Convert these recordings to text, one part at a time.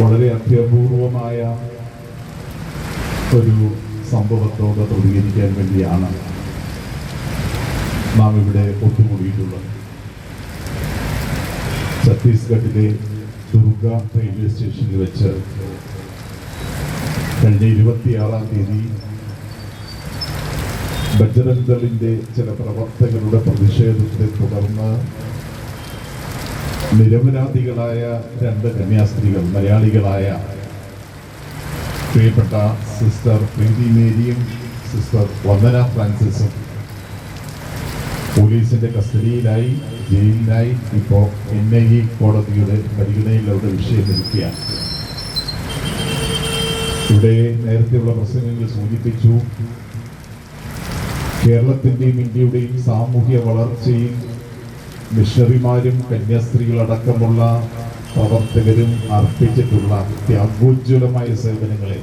വളരെ അത്യപൂർവമായ ഒരു സംഭവത്തോട് പ്രതികരിക്കാൻ വേണ്ടിയാണ് നാം ഇവിടെ ഒത്തുകൂടിയിട്ടുള്ളത്. ഛത്തീസ്ഗഡിലെ ദുർഗ റെയിൽവേ സ്റ്റേഷനിൽ വെച്ച് കഴിഞ്ഞ ഇരുപത്തിയാറാം തീയതി ബജറംഗ് ദളിന്റെ ചില പ്രവർത്തകരുടെ പ്രതിഷേധത്തെ തുടർന്ന് നിരപരാധികളായ രണ്ട് കന്യാസ്ത്രീകൾ മലയാളികളായ പ്രിയപ്പെട്ട സിസ്റ്റർ പ്രീതി മേരിയും സിസ്റ്റർ വന്ദന ഫ്രാൻസിസും പോലീസിന്റെ കസ്റ്റഡിയിലായി ജയിലിലായി ഇപ്പോൾ എൻ ഐ എ കോടതിയുടെ പരിഗണനയിൽ അവരുടെ വിഷയം നിൽക്കുകയാണ് ഇവിടെ നേരത്തെയുള്ള പ്രസംഗങ്ങൾ സൂചിപ്പിച്ചു കേരളത്തിന്റെയും ഇന്ത്യയുടെയും സാമൂഹ്യ വളർച്ചയിൽ മിഷണറിമാരും കന്യാസ്ത്രീകളടക്കമുള്ള പ്രവർത്തകരും അർപ്പിച്ചിട്ടുള്ള ത്യാഗോജ്വലമായ സേവനങ്ങളെ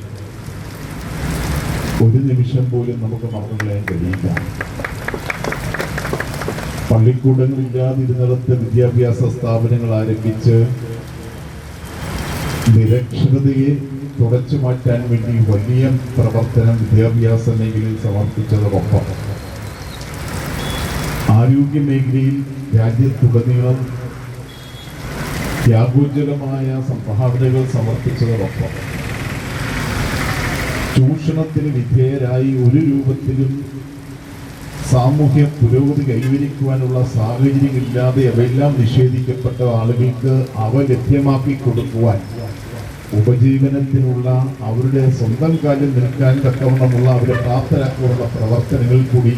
ഒരു നിമിഷം പോലും നമുക്ക് മറന്നു കളയാൻ കഴിയില്ല. പള്ളിക്കൂടങ്ങളില്ലാതിരുന്നിടത്ത് വിദ്യാഭ്യാസ സ്ഥാപനങ്ങൾ ആരംഭിച്ച് നിരക്ഷരതയെ തുടച്ചു മാറ്റാൻ വേണ്ടി വലിയ പ്രവർത്തനം വിദ്യാഭ്യാസ മേഖലയിൽ സമർപ്പിച്ചതോടൊപ്പം ആരോഗ്യ മേഖലയിൽ രാജ്യത്തുടനീളം ത്യാഗോജ്വലമായ സംഭാവനകൾ സമർപ്പിച്ചതോടൊപ്പം ചൂഷണത്തിന് വിധേയരായി ഒരു രൂപത്തിലും സാമൂഹ്യ പുരോഗതി കൈവരിക്കുവാനുള്ള സാഹചര്യമില്ലാതെ അവയെല്ലാം നിഷേധിക്കപ്പെട്ട ആളുകൾക്ക് അവ ലഭ്യമാക്കി കൊടുക്കുവാൻ ഉപജീവനത്തിനുള്ള അവരുടെ സ്വന്തം കാലിൽ നിൽക്കാൻ തക്കവണ്ണമുള്ള അവരെ പ്രാപ്തരാക്കാനുള്ള പ്രവർത്തനങ്ങൾ കൂടി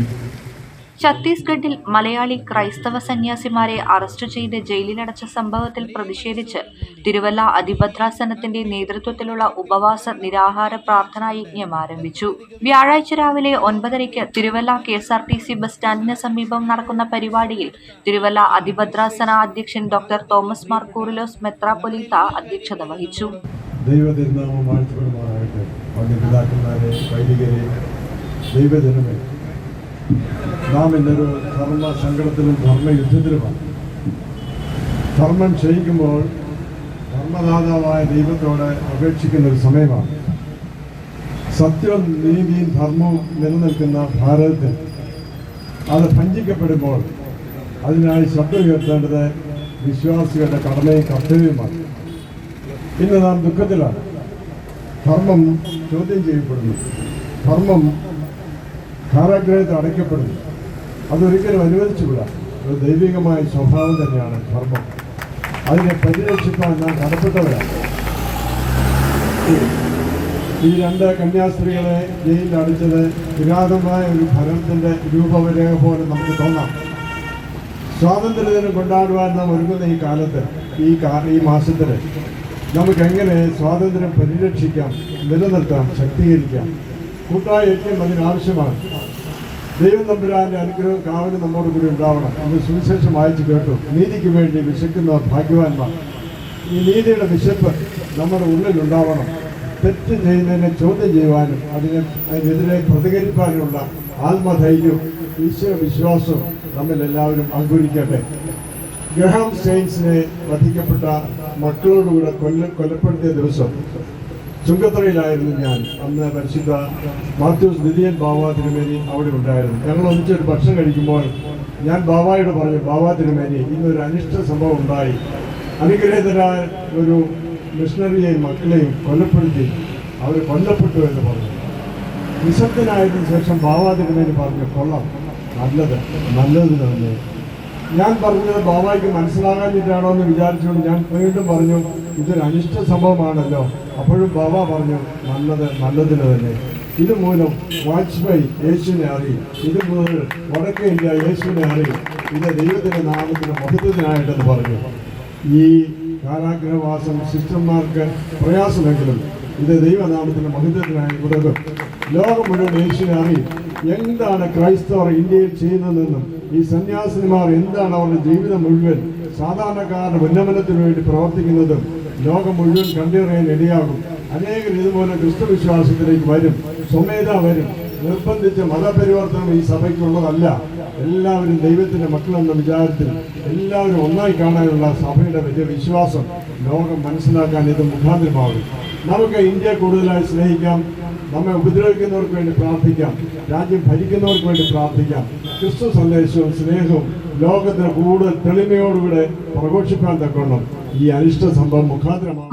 ഛത്തീസ്ഗഡിൽ മലയാളി ക്രൈസ്തവ സന്യാസിമാരെ അറസ്റ്റ് ചെയ്ത് ജയിലിലടച്ച സംഭവത്തിൽ പ്രതിഷേധിച്ച് തിരുവല്ല അതിഭദ്രാസനത്തിന്റെ നേതൃത്വത്തിലുള്ള ഉപവാസ നിരാഹാര പ്രാർത്ഥനാ യജ്ഞം ആരംഭിച്ചു. വ്യാഴാഴ്ച രാവിലെ ഒൻപതരയ്ക്ക് Thiruvalla K S R T C bus സ്റ്റാൻഡിന് സമീപം നടക്കുന്ന പരിപാടിയിൽ തിരുവല്ല അതിഭദ്രാസന അധ്യക്ഷൻ ഡോക്ടർ തോമസ് മാർ കൂറിലോസ് മെത്രാപൊലീത്ത അധ്യക്ഷത വഹിച്ചു. ദൈവതിരുനാമം വാഴ്ത്തപ്പെടുമാറാകട്ടെ. പണ്ഡിതാക്കന്മാരെ വൈദികരെ ദൈവജനമേ നാം ഇന്നൊരു ധർമ്മ സങ്കടത്തിലും ധർമ്മയുദ്ധത്തിലുമാണ് ധർമ്മം ചെയ്യിക്കുമ്പോൾ ധർമ്മദാതാവായ ദൈവത്തോട് അപേക്ഷിക്കുന്ന ഒരു സമയമാണ്. സത്യവും നീതിയും ധർമ്മവും നിലനിൽക്കുന്ന ഭാരതത്തിൽ അത് ഭഞ്ചിക്കപ്പെടുമ്പോൾ അതിനായി ശബ്ദം ഉയർത്തേണ്ടത് വിശ്വാസികളുടെ കടമയും കർത്തവ്യവുമാണ്. ഇന്ന് നാം ദുഃഖത്തിലാണ്. ധർമ്മം ചോദ്യം ചെയ്യപ്പെടുന്നു. ധർമ്മം കാരാഗ്രഹത്തിൽ അടയ്ക്കപ്പെടുന്നു. അതൊരിക്കലും അനുവദിച്ചുവിടാം ഒരു ദൈവികമായ സ്വഭാവം തന്നെയാണ് ധർമ്മം. അതിനെ പരിരക്ഷിക്കാൻ നാം കടപ്പെട്ടവരാണ്. ഈ രണ്ട് കന്യാസ്ത്രീകളെ ജയിലിൽ അടിച്ചത് കിരാതമായ ഒരു ഭരണത്തിന്റെ രൂപരേഖ പോലെ നമുക്ക് തോന്നാം. സ്വാതന്ത്ര്യദിനം കൊണ്ടാടുവാൻ നാം ഒരുങ്ങുന്ന ഈ കാലത്ത് ഈ ഈ മാസത്തിൽ നമുക്ക് എങ്ങനെ സ്വാതന്ത്ര്യം പരിരക്ഷിക്കാം നിലനിർത്താം ശക്തീകരിക്കാം? കൂട്ടായ യജ്ഞം അതിനാവശ്യമാണ്. ദൈവം തമ്പുരാന്റെ അനുഗ്രഹം കാവലും നമ്മോട് കൂടി ഉണ്ടാവണം. ഇന്ന് സുവിശേഷം വായിച്ചു കേട്ടു. നീതിക്ക് വേണ്ടി വിശക്കുന്ന ഭാഗ്യവാന്മാർ. ഈ നീതിയുടെ വിശപ്പ് നമ്മുടെ ഉള്ളിൽ ഉണ്ടാവണം. തെറ്റ് ചെയ്യുന്നതിനെ ചോദ്യം ചെയ്യുവാനും അതിനെ അതിനെതിരെ പ്രതികരിക്കാനുമുള്ള ആത്മധൈര്യവും ഈശ്വര വിശ്വാസവും നമ്മിൽ എല്ലാവരും അങ്കുരിക്കട്ടെ. ഗ്രഹാം സെയിൻസിനെ വധിക്കപ്പെട്ട മക്കളോടുകൂടെ കൊല്ല കൊലപ്പെടുത്തിയ ദിവസം ചുങ്കത്തറയിലായിരുന്നു ഞാൻ. അന്ന് പരിശുദ്ധ മാത്യൂസ് നിധിയൻ ബാബ തിരുമേനി അവിടെ ഉണ്ടായിരുന്നു. ഞങ്ങൾ ഒന്നിച്ചൊരു ഭക്ഷണം കഴിക്കുമ്പോൾ ഞാൻ ബാബായോട് പറഞ്ഞു ബാബ തിരുമേനി ഇന്നൊരു അനിഷ്ട സംഭവം ഉണ്ടായി. അനുഗ്രഹിതരായ ഒരു മിഷണറിയെയും മക്കളെയും കൊല്ലപ്പെടുത്തി. അവർ കൊല്ലപ്പെട്ടു എന്ന് പറഞ്ഞു. നിശബ്ദനായതിനു ശേഷം ബാബാ തിരുമേനി പറഞ്ഞു കൊള്ളാം. നല്ലത് നല്ലത് തന്നെ. ഞാൻ പറഞ്ഞത് ബാബായ്ക്ക് മനസ്സിലാകാഞ്ഞിട്ടാണോ എന്ന് വിചാരിച്ചുകൊണ്ട് ഞാൻ വീണ്ടും പറഞ്ഞു ഇതൊരു അനിഷ്ട സംഭവമാണല്ലോ. അപ്പോഴും ബാബ പറഞ്ഞു നല്ലത് നല്ലതിന് തന്നെ. ഇത് മൂലം വാജ്പേയി യേശുവിനെ അറിയും. ഇത് മുതൽ വടക്കേ ഇന്ത്യ യേശുവിനെ അറിയും. ഇത് ദൈവത്തിന്റെ നാമത്തിന് മഹത്വത്തിനായിട്ടെന്ന് പറഞ്ഞു. ഈ കാരാഗ്രഹവാസം സിസ്റ്റർമാർക്ക് പ്രയാസമെങ്കിലും ഇത് ദൈവനാമത്തിന്റെ മഹത്വത്തിനായി ഉതകും ലോകം മുഴുവൻ യേശുവിനെ അറിയും. എന്താണ് ക്രൈസ്തവർ ഇന്ത്യയിൽ ചെയ്യുന്നതെന്നും ഈ സന്യാസിനിമാർ എന്താണ് അവരുടെ ജീവിതം മുഴുവൻ സാധാരണക്കാരുടെ ഉന്നമനത്തിന് വേണ്ടി പ്രവർത്തിക്കുന്നതും ലോകം മുഴുവൻ കണ്ടറിയാൻ ഇടയാകും അനേകർ ഇതുപോലെ ക്രിസ്തുവിശ്വാസത്തിലേക്ക് വരും സ്വമേധ വരും. നിർബന്ധിച്ച മതപരിവർത്തനം ഈ സഭയ്ക്കുള്ളതല്ല. എല്ലാവരും ദൈവത്തിന്റെ മക്കളെന്ന വിചാരത്തിൽ എല്ലാവരും ഒന്നായി കാണാനുള്ള സഭയുടെ വലിയ വിശ്വാസം ലോകം മനസ്സിലാക്കാൻ ഇത് മുഖാന്തരമാകും. നമുക്ക് ഇന്ത്യ കൂടുതലായി സ്നേഹിക്കാം നമ്മെ ഉപദ്രവിക്കുന്നവർക്ക് വേണ്ടി പ്രാർത്ഥിക്കാം രാജ്യം ഭരിക്കുന്നവർക്ക് വേണ്ടി പ്രാർത്ഥിക്കാം. ക്രിസ്തു സന്ദേശവും സ്നേഹവും ലോകത്തിന് കൂടുതൽ തെളിമയോടുകൂടെ പ്രഘോഷിക്കാൻ തക്കവണ്ണം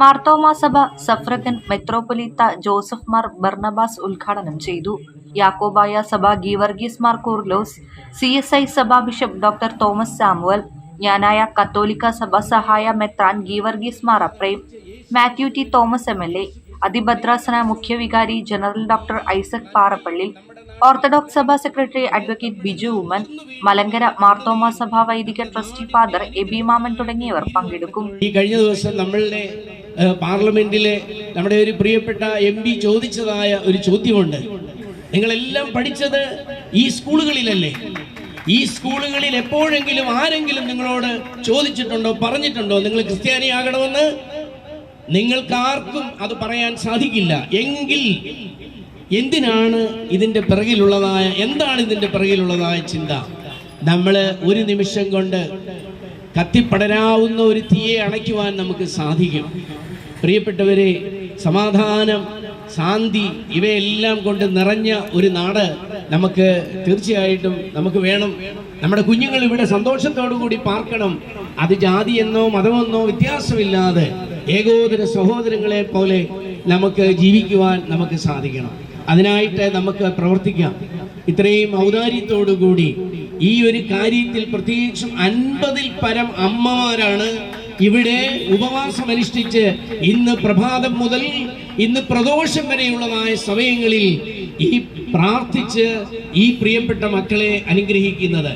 മാർത്തോമാ സഭ സഫ്രഗൻ മെത്രോപൊലീത്ത ജോസഫ് മാർ ബർണബാസ് ഉദ്ഘാടനം ചെയ്തു. യാക്കോബായ സഭ Geevarghese Mar Coorilos C S I സഭ bishop doctor Thomas Samuel Knanaya കത്തോലിക്ക സഭ സഹായ മെത്രാൻ Geevarghese Mar Aprem Mathew T Thomas M L A അതിഭദ്രാസന മുഖ്യവികാരി general doctor Isaac Parappally Orthodox സഭാ സെക്രട്ടറി അഡ്വക്കേറ്റ് ബിജു ഉമ്മൻ മലങ്കര മാർത്തോമാ സഭാ വൈദിക ട്രസ്റ്റി ഫാദർ എബി മാമൻ തുടങ്ങിയവർ പങ്കെടുക്കും. ഈ കഴിഞ്ഞ ദിവസം നമ്മളുടെ പാർലമെന്റിലെ നമ്മുടെ ഒരു പ്രിയപ്പെട്ട എം പി ചോദിച്ചതായ ഒരു ചോദ്യമുണ്ട്. നിങ്ങളെല്ലാം പഠിച്ചത് ഈ സ്കൂളുകളിലല്ലേ? ഈ സ്കൂളുകളിൽ എപ്പോഴെങ്കിലും ആരെങ്കിലും നിങ്ങളോട് ചോദിച്ചിട്ടുണ്ടോ പറഞ്ഞിട്ടുണ്ടോ നിങ്ങൾ ക്രിസ്ത്യാനിയാകണമെന്ന്? നിങ്ങൾക്ക് ആർക്കും അത് പറയാൻ സാധിക്കില്ല. എങ്കിൽ എന്തിനാണ് ഇതിന്റെ പിറകിലുള്ളതായ എന്താണ് ഇതിന്റെ പിറകിലുള്ളതായ ചിന്ത? നമ്മൾ ഒരു നിമിഷം കൊണ്ട് കത്തിപ്പടരാവുന്ന ഒരു തീയെ അണയ്ക്കുവാൻ നമുക്ക് സാധിക്കും. പ്രിയപ്പെട്ടവരെ സമാധാനം ശാന്തി ഇവയെല്ലാം കൊണ്ട് നിറഞ്ഞ ഒരു നാട് നമുക്ക് തീർച്ചയായിട്ടും നമുക്ക് വേണം. നമ്മുടെ കുഞ്ഞുങ്ങൾ ഇവിടെ സന്തോഷത്തോടു കൂടി പാർക്കണം. അത് ജാതിയെന്നോ മതമെന്നോ വ്യത്യാസമില്ലാതെ ഏകോദര സഹോദരങ്ങളെ പോലെ നമുക്ക് ജീവിക്കുവാൻ നമുക്ക് സാധിക്കണം. അതിനായിട്ട് നമുക്ക് പ്രവർത്തിക്കാം. ഇത്രയും ഔദാര്യത്തോടു കൂടി ഈ ഒരു കാര്യത്തിൽ പ്രത്യേകിച്ചും അൻപതിൽ പരം അമ്മമാരാണ് ഇവിടെ ഉപവാസം അനുഷ്ഠിച്ച് ഇന്ന് പ്രഭാതം മുതൽ ഇന്ന് പ്രദോഷം വരെയുള്ളതായ സമയങ്ങളിൽ ഈ പ്രാർത്ഥിച്ച് ഈ പ്രിയപ്പെട്ട മക്കളെ അനുഗ്രഹിക്കുന്നത്.